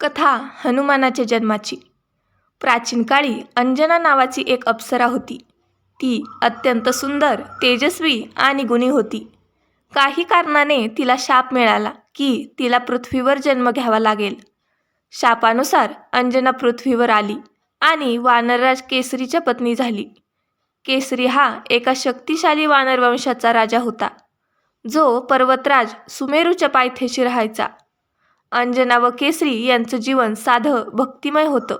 कथा हनुमानाच्या जन्माची. प्राचीन काळी अंजना नावाची एक अप्सरा होती. ती अत्यंत सुंदर तेजस्वी आणि गुणी होती. काही कारणाने तिला शाप मिळाला की तिला पृथ्वीवर जन्म घ्यावा लागेल. शापानुसार अंजना पृथ्वीवर आली आणि वानरराज केसरीच्या पत्नी झाली. केसरी हा एका शक्तिशाली वानरवंशाचा राजा होता जो पर्वतराज सुमेरूच्या पायथ्याशी राहायचा. अंजना व केसरी यांचं जीवन साधं भक्तिमय होतं.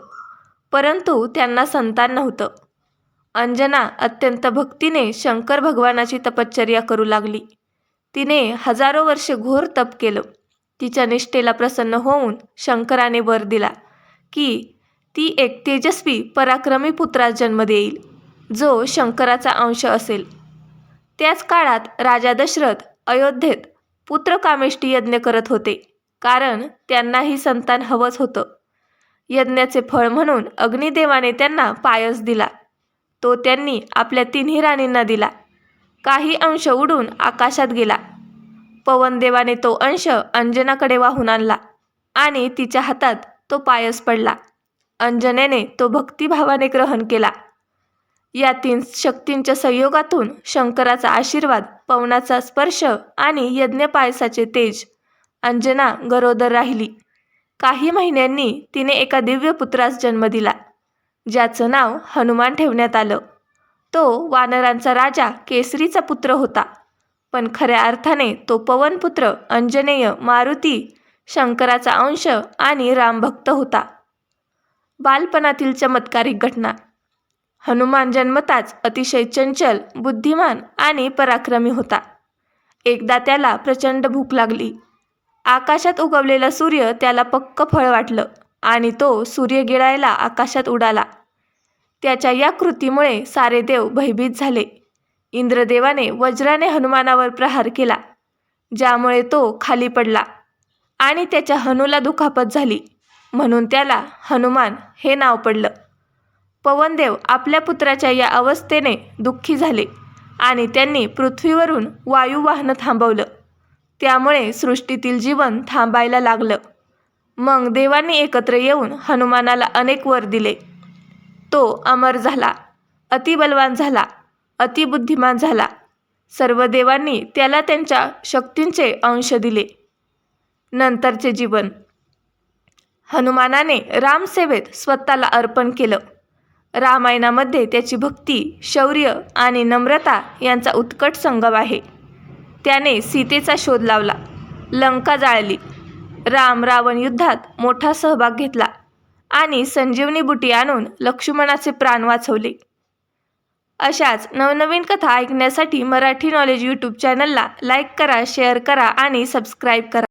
परंतु त्यांना संतान नव्हतं. अंजना अत्यंत भक्तीने शंकर भगवानाची तपश्चर्या करू लागली. तिने हजारो वर्षे घोर तप केलं. तिच्या निष्ठेला प्रसन्न होऊन शंकराने वर दिला की ती एक तेजस्वी पराक्रमी पुत्रास जन्म देईल जो शंकराचा अंश असेल. त्याच काळात राजा दशरथ अयोध्येत पुत्रकामेष्टी यज्ञ करत होते. कारण त्यांनाही संतान हवंच होतं. यज्ञाचे फळ म्हणून अग्निदेवाने त्यांना पायस दिला. तो त्यांनी आपल्या तिन्ही राणींना दिला. काही अंश उडून आकाशात गेला. पवनदेवाने तो अंश अंजनाकडे वाहून आणला आणि तिच्या हातात तो पायस पडला. अंजनेने तो भक्तिभावाने ग्रहण केला. या तीन शक्तींच्या संयोगातून शंकराचा आशीर्वाद पवनाचा स्पर्श आणि यज्ञपायसाचे तेज अंजना गरोदर राहिली. काही महिन्यांनी तिने एका दिव्य पुत्रास जन्म दिला ज्याचं नाव हनुमान ठेवण्यात आलं. तो वानरांचा राजा केसरीचा पुत्र होता पण खऱ्या अर्थाने तो पवनपुत्र अंजनेय मारुती शंकराचा अंश आणि रामभक्त होता. बालपणातील चमत्कारिक घटना. हनुमान जन्मताच अतिशय चंचल बुद्धिमान आणि पराक्रमी होता. एकदा त्याला प्रचंड भूक लागली. आकाशात उगवलेला सूर्य त्याला पक्क फळ वाटलं आणि तो सूर्य गिळायला आकाशात उडाला. त्याच्या या कृतीमुळे सारे देव भयभीत झाले. इंद्रदेवाने वज्राने हनुमानावर प्रहार केला ज्यामुळे तो खाली पडला आणि त्याच्या हनूला दुखापत झाली. म्हणून त्याला हनुमान हे नाव पडलं. पवनदेव आपल्या पुत्राच्या या अवस्थेने दुःखी झाले आणि त्यांनी पृथ्वीवरून वायू वाहनं थांबवलं. त्यामुळे सृष्टीतील जीवन थांबायला लागलं. मग देवांनी एकत्र येऊन हनुमानाला अनेक वर दिले. तो अमर झाला अतिबलवान झाला अतिबुद्धिमान झाला. सर्व देवांनी त्याला त्यांच्या शक्तींचे अंश दिले. नंतरचे जीवन. हनुमानाने रामसेवेत स्वतःला अर्पण केलं. रामायणामध्ये त्याची भक्ती शौर्य आणि नम्रता यांचा उत्कट संगम आहे. त्याने सीतेचा शोध लावला. लंका जाळली. राम रावण युद्धात मोठा सहभाग घेतला आणि संजीवनी बुटी आणून लक्ष्मणाचे प्राण वाचवले. अशाच नवनवीन कथा ऐकण्यासाठी मराठी नॉलेज यूट्यूब चॅनलला लाईक करा शेअर करा आणि सबस्क्राईब करा.